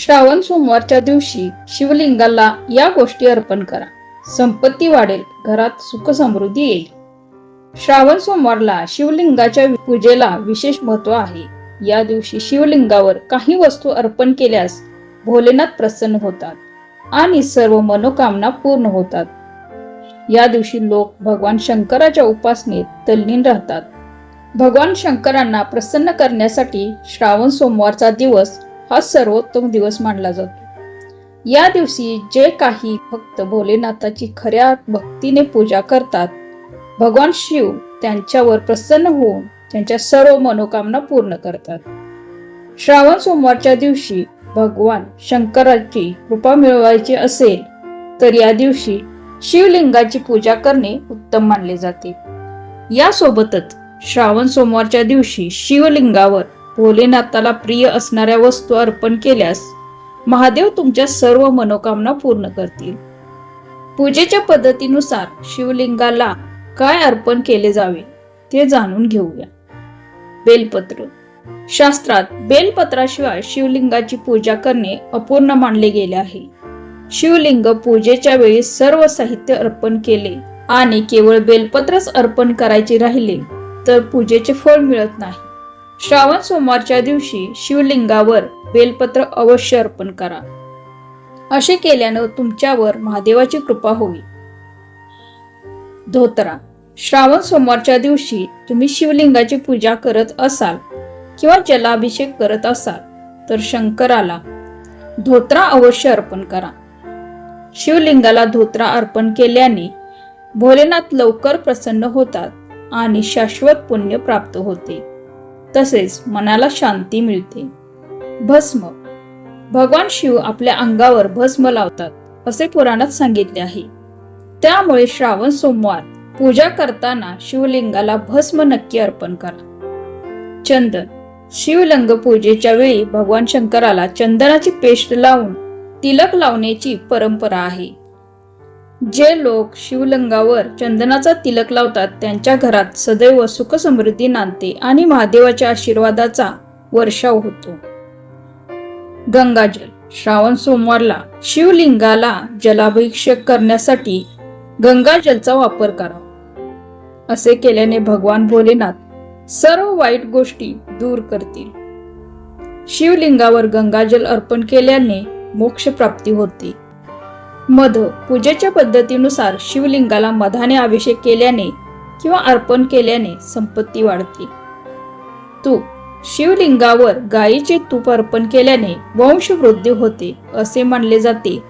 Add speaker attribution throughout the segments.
Speaker 1: श्रावण सोमवारच्या दिवशी शिवलिंगाला या गोष्टी अर्पण करा. संपत्ती वाढेल घरात सुख समृद्धी येईल. श्रावण सोमवारला शिवलिंगाच्या पूजेला विशेष महत्त्व आहे. या दिवशी शिवलिंगावर काही वस्तू अर्पण केल्यास भोलेनाथ प्रसन्न होतात आणि सर्व मनोकामना पूर्ण होतात. या दिवशी लोक भगवान शंकराच्या उपासनेत तल्लीन राहतात. भगवान शंकरांना प्रसन्न करण्यासाठी श्रावण सोमवारचा दिवस हा सर्वोत्तम दिवस मानला जातो. या दिवशी जे काही भक्त भोलेनाथाची खऱ्या भक्तीने पूजा करतात भगवान शिव त्यांच्यावर प्रसन्न होऊन त्यांच्या सर्व मनोकामना पूर्ण करतात. श्रावण सोमवारच्या दिवशी भगवान शंकराची कृपा मिळवायची असेल तर या दिवशी शिवलिंगाची पूजा करणे उत्तम मानले जाते. यासोबतच श्रावण सोमवारच्या दिवशी शिवलिंगावर भोलेनाथाला प्रिय असणाऱ्या वस्तू अर्पण केल्यास महादेव तुमच्या सर्व मनोकामना पूर्ण करतील. पूजेच्या पद्धतीनुसार शिवलिंगाला काय अर्पण केले जावे ते जाणून घेऊया. बेलपत्र. शास्त्रात बेलपत्राशिवाय शिवलिंगाची पूजा करणे अपूर्ण मानले गेले आहे. शिवलिंग पूजेच्या वेळी सर्व साहित्य अर्पण केले आणि केवळ बेलपत्रच अर्पण करायचे राहिले तर पूजेचे फळ मिळत नाही. श्रावण सोमवारच्या दिवशी शिवलिंगावर बेलपत्र अवश्य अर्पण करा. असे केल्यानं तुमच्यावर महादेवाची कृपा होईल. धोतरा श्रावण सोमवारच्या दिवशी तुम्ही शिवलिंगाची पूजा करत असाल किंवा जलाभिषेक करत असाल तर शंकराला धोत्रा अवश्य अर्पण करा. शिवलिंगाला धोत्रा अर्पण केल्याने भोलेनाथ लवकर प्रसन्न होतात आणि शाश्वत पुण्य प्राप्त होते. तसेच मनाला शांती मिळते. भस्म. भगवान शिव आपल्या अंगावर भस्म लावतात असे पुराणात सांगितले आहे. त्यामुळे श्रावण सोमवार पूजा करताना शिवलिंगाला भस्म नक्की अर्पण करा. चंदन. शिवलिंग पूजेच्या वेळी भगवान शंकराला चंदनाची पेस्ट लावून तिलक लावण्याची परंपरा आहे. जे लोक शिवलिंगावर चंदनाचा तिलक लावतात त्यांच्या घरात सदैव सुख समृद्धी नांदते आणि महादेवाच्या आशीर्वादाचा वर्षाव होतो. गंगाजल श्रावण सोमवारला शिवलिंगाला जलाभिषेक करण्यासाठी गंगाजलचा वापर करावा. असे केल्याने भगवान भोलेनाथ सर्व वाईट गोष्टी दूर करतील. शिवलिंगावर गंगाजल अर्पण केल्याने मोक्ष प्राप्ती होते. मध पूजेच्या पद्धतीनुसार शिवलिंगाला मधाने अभिषेक केल्याने किंवा अर्पण केल्याने संपत्ती वाढते. तूप शिवलिंगावर गायीचे तूप अर्पण केल्याने वंशवृद्धी होते असे मानले जाते.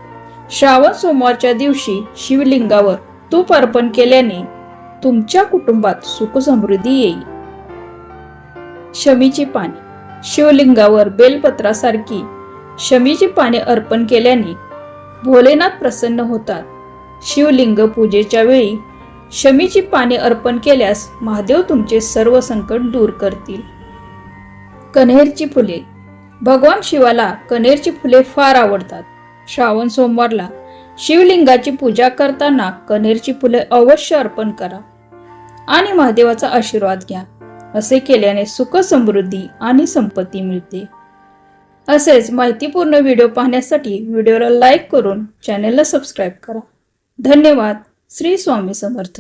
Speaker 1: श्रावण सोमवारच्या दिवशी शिवलिंगावर तूप अर्पण केल्याने तुमच्या कुटुंबात सुख समृद्धी येईल. शमीची पाने. शिवलिंगावर बेलपत्रासारखी शमीची पाने अर्पण केल्याने भोलेनाथ प्रसन्न होतात. शिवलिंग पूजेच्या वेळी शमीची पाने अर्पण केल्यास महादेव तुमचे सर्व संकट दूर करतील. कन्हेरची फुले. भगवान शिवाला कन्हेरची फुले फार आवडतात. श्रावण सोमवारला शिवलिंगाची पूजा करताना कन्हेरची फुले अवश्य अर्पण करा आणि महादेवाचा आशीर्वाद घ्या. असे केल्याने सुख समृद्धी आणि संपत्ती मिळते. असेच माहितीपूर्ण व्हिडिओ पाहण्यासाठी व्हिडिओला लाईक करून चॅनेलला सबस्क्राईब करा. धन्यवाद. श्री स्वामी समर्थ.